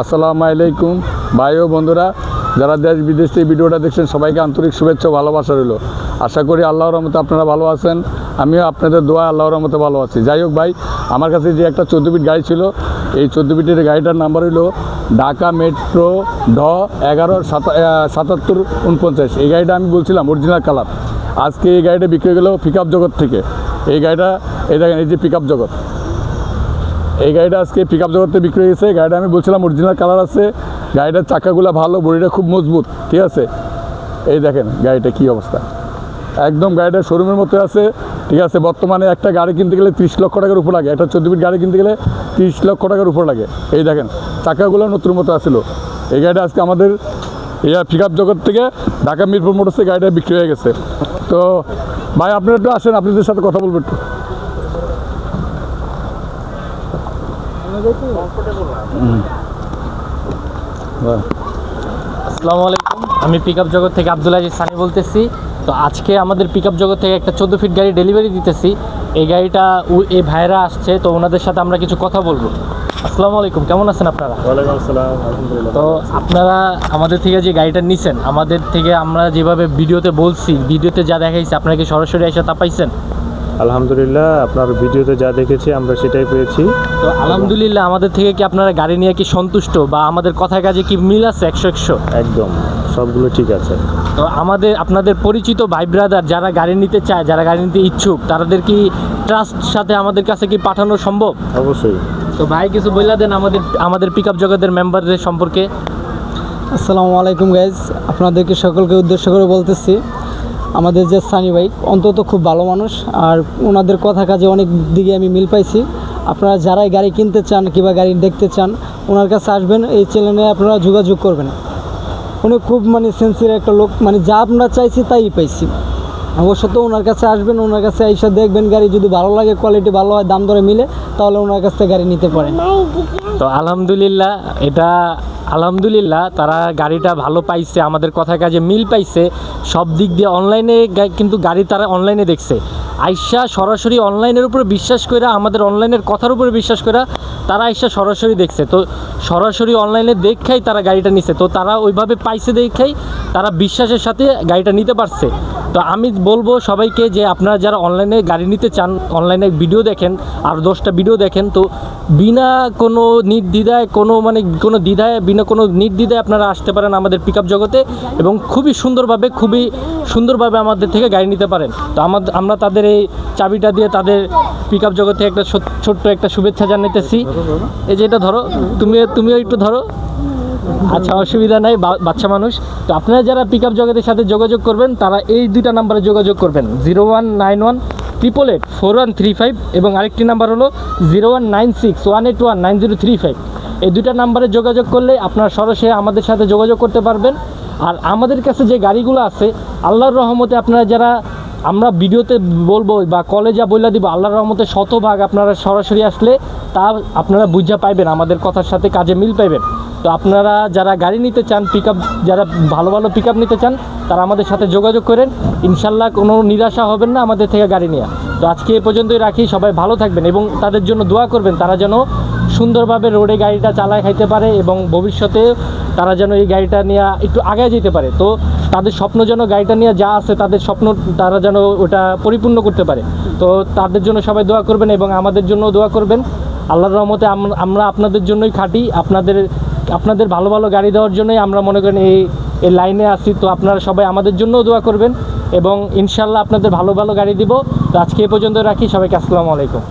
আসসালামু আলাইকুম। ভাই ও বন্ধুরা, যারা দেশ বিদেশ থেকে ভিডিওটা দেখছেন, সবাইকে আন্তরিক শুভেচ্ছা ভালোবাসা রইল। আশা করি আল্লাহর রহমতে আপনারা ভালো আছেন। আমিও আপনাদের দোয়া আল্লাহর রহমতে ভালো আছি। যাই হোক ভাই, আমার কাছে যে একটা চোদ্দ ফিট গাড়ি ছিল, এই চোদ্দ ফিটের গাড়িটার নাম্বার হলো ঢাকা মেট্রো ঢ এগারো সাতাত্তর উনপঞ্চাশ। এই গাড়িটা আমি বলছিলাম অরিজিনাল কালার আজকে এই গাড়িটা বিক্রি গেলো পিক জগৎ থেকে। এই গাড়িটা, এই দেখেন, এই যে পিক জগৎ। এই গাড়িটা আজকে পিক আপ জগতে বিক্রি হয়ে গেছে গাড়িটা আমি বলছিলাম অরিজিনাল কালার আছে। গাড়িটার চাকাগুলো ভালো বডিটা খুব মজবুত, ঠিক আছে? এই দেখেন গাড়িটা কী অবস্থা। একদম গাড়িটা শোরুমের মতো আছে, ঠিক আছে? বর্তমানে একটা গাড়ি কিনতে গেলে তিরিশ লক্ষ টাকার উপর লাগে। একটা চোদ্দ ফিট গাড়ি কিনতে গেলে তিরিশ লক্ষ টাকার উপর লাগে। এই দেখেন, চাকাগুলো নতুন মতো আসলো এই গাড়িটা আজকে আমাদের এই পিক আপ জগৎ থেকে ঢাকা মিরপুর মোটরসে গাড়িটা বিক্রি হয়ে গেছে। তো ভাই, আপনারা একটু আসেন, আপনাদের সাথে কথা বলব একটু। আসসালামু আলাইকুম। আমি পিক আপ জগৎ থেকে আব্দুল আজিজ সানি বলতেছি। তো আজকে আমাদের পিক আপ জগৎ থেকে একটা চোদ্দ ফিট গাড়ি ডেলিভারি দিতেছি। এই গাড়িটা এই ভাইরা আসছে তো ওনাদের সাথে আমরা কিছু কথা বলব। আসসালামু আলাইকুম কেমন আছেন আপনারা? ওয়ালাইকুম আসসালাম তো আপনারা আমাদের থেকে যে গাড়িটা নিছেন আমাদের থেকে আমরা যেভাবে ভিডিওতে বলছি ভিডিওতে যা দেখাইছি আপনারা কি সরাসরি এসে তা পাইছেন? আলহামদুলিল্লাহ আপনার ভিডিওতে যা দেখেছি আমরা সেটাই পেয়েছি। তো আলহামদুলিল্লাহ আমাদের থেকে কি আপনারা গাড়ি নিয়ে কি সন্তুষ্ট বা আমাদের কথার কাজে কি মিল আছে একশো একশো? একদম সবগুলো ঠিক আছে। তো আমাদের আপনাদের পরিচিত ভাই ব্রাদার যারা গাড়ি নিতে চায় যারা গাড়ি নিতে ইচ্ছুক তাদের কি ট্রাস্ট সাথে আমাদের কাছে কি পাঠানো সম্ভব? অবশ্যই। তো ভাই কিছু বইলা দেন আমাদের আমাদের পিক আপ জগতের মেম্বারদের সম্পর্কে। আসসালামু আলাইকুম গাইজ আপনাদেরকে সকলকে উদ্দেশ্য করে বলতেছি আমাদের যে সানি ভাই, অন্তত খুব ভালো মানুষ আর ওনাদের কথা কাজে অনেক দিকে আমি মিল পাইছি। আপনারা যারাই গাড়ি কিনতে চান কিংবা গাড়ি দেখতে চান, ওনার কাছে আসবেন, এই চ্যানেলে আপনারা যোগাযোগ করবেন। উনি খুব মানে সেন্সির একটা লোক মানে যা আমরা চাইছি তাই পাইছি। অবশ্যত ওনার কাছে আসবেন, ওনার কাছে এসে দেখবেন গাড়ি যদি ভালো লাগে কোয়ালিটি ভালো হয়, দাম দরে মিলে, তাহলে ওনার কাছ থেকে গাড়ি নিতে পারেন তো আলহামদুলিল্লাহ, এটা আলহামদুলিল্লাহ, তারা গাড়িটা ভালো পাইছে, আমাদের কথা কাজে মিল পাইছে। সব দিক দিয়ে অনলাইনে কিন্তু গাড়ি তারা অনলাইনে দেখছে। আইসা সরাসরি অনলাইনের উপরে বিশ্বাস করে আমাদের অনলাইনের কথার উপরে বিশ্বাস করে তারা আইসা সরাসরি দেখছে। তো সরাসরি অনলাইনে দেখাই তারা গাড়িটা নিছে। তো তারা ওইভাবে পাইছে দেখাই, তারা বিশ্বাসের সাথে গাড়িটা নিতে পারছে। তো আমি বলব সবাইকে যে আপনারা যারা অনলাইনে গাড়ি নিতে চান অনলাইনে ভিডিও দেখেন, আর দশটা ভিডিও দেখেন, তো বিনা কোনো নির্দ্বিধায়, কোনো মানে কোনো দ্বিধায়, বিনা কোনো নির্দ্বিধায় আপনারা আসতে পারেন আমাদের পিক জগতে এবং খুবই সুন্দরভাবে খুবই সুন্দরভাবে আমাদের থেকে গাড়ি নিতে পারেন। তো আমাদের আমরা তাদের এই চাবিটা দিয়ে তাদের পিক আপ জগতে একটা ছোট- ছোট্ট একটা শুভেচ্ছা জানাইতেছি। এই যে এটা ধরো তুমি তুমিও একটু ধরো। আচ্ছা অসুবিধা নাই বাচ্চা মানুষ। তো আপনারা যারা পিক আপ জগতের সাথে যোগাযোগ করবেন, তারা এই দুইটা নাম্বারে যোগাযোগ করবেন। Zero one nine one triple eight four one three five এবং আরেকটি নাম্বার হলো zero one nine six one eight one nine zero three five এই দুইটা নাম্বারে যোগাযোগ করলে আপনারা সরাসরি আমাদের সাথে যোগাযোগ করতে পারবেন। আর আমাদের কাছে যে গাড়িগুলো আছে, আল্লাহর রহমতে আপনারা যারা আমরা ভিডিওতে বলব বা কলে যা বইলা দিব, আল্লাহর রহমতে শতভাগ আপনারা সরাসরি আসলে তা আপনারা বুঝা পাইবেন, আমাদের কথার সাথে কাজে মিল পাইবেন। তো আপনারা যারা গাড়ি নিতে চান পিক যারা ভালো ভালো পিক নিতে চান, তারা আমাদের সাথে যোগাযোগ করেন। ইনশাল্লাহ কোনো নিরাশা হবেন না আমাদের থেকে গাড়ি নিয়ে। তো আজকে এ পর্যন্তই রাখি, সবাই ভালো থাকবেন এবং তাদের জন্য দোয়া করবেন, তারা যেন সুন্দরভাবে রোডে গাড়িটা চালায় খাইতে পারে এবং ভবিষ্যতে তারা যেন এই গাড়িটা নিয়ে একটু আগে যেতে পারে। তো তাদের স্বপ্ন যেন গাড়িটা নিয়ে যা আছে, তাদের স্বপ্ন তারা যেন ওটা পরিপূর্ণ করতে পারে। তো তাদের জন্য সবাই দোয়া করবেন এবং আমাদের জন্য দোয়া করবেন। আল্লাহর রহমতে আমরা আপনাদের জন্যই খাটি, আপনাদের আপনাদের ভালো ভালো গাড়ি দেওয়ার জন্যই আমরা মনে করেন এই এই লাইনে আসি তো আপনারা সবাই আমাদের জন্যও দোয়া করবেন এবং ইনশাল্লাহ আপনাদের ভালো ভালো গাড়ি দিব। তো আজকে এ পর্যন্ত রাখি, সবাইকে আসসালামু আলাইকুম।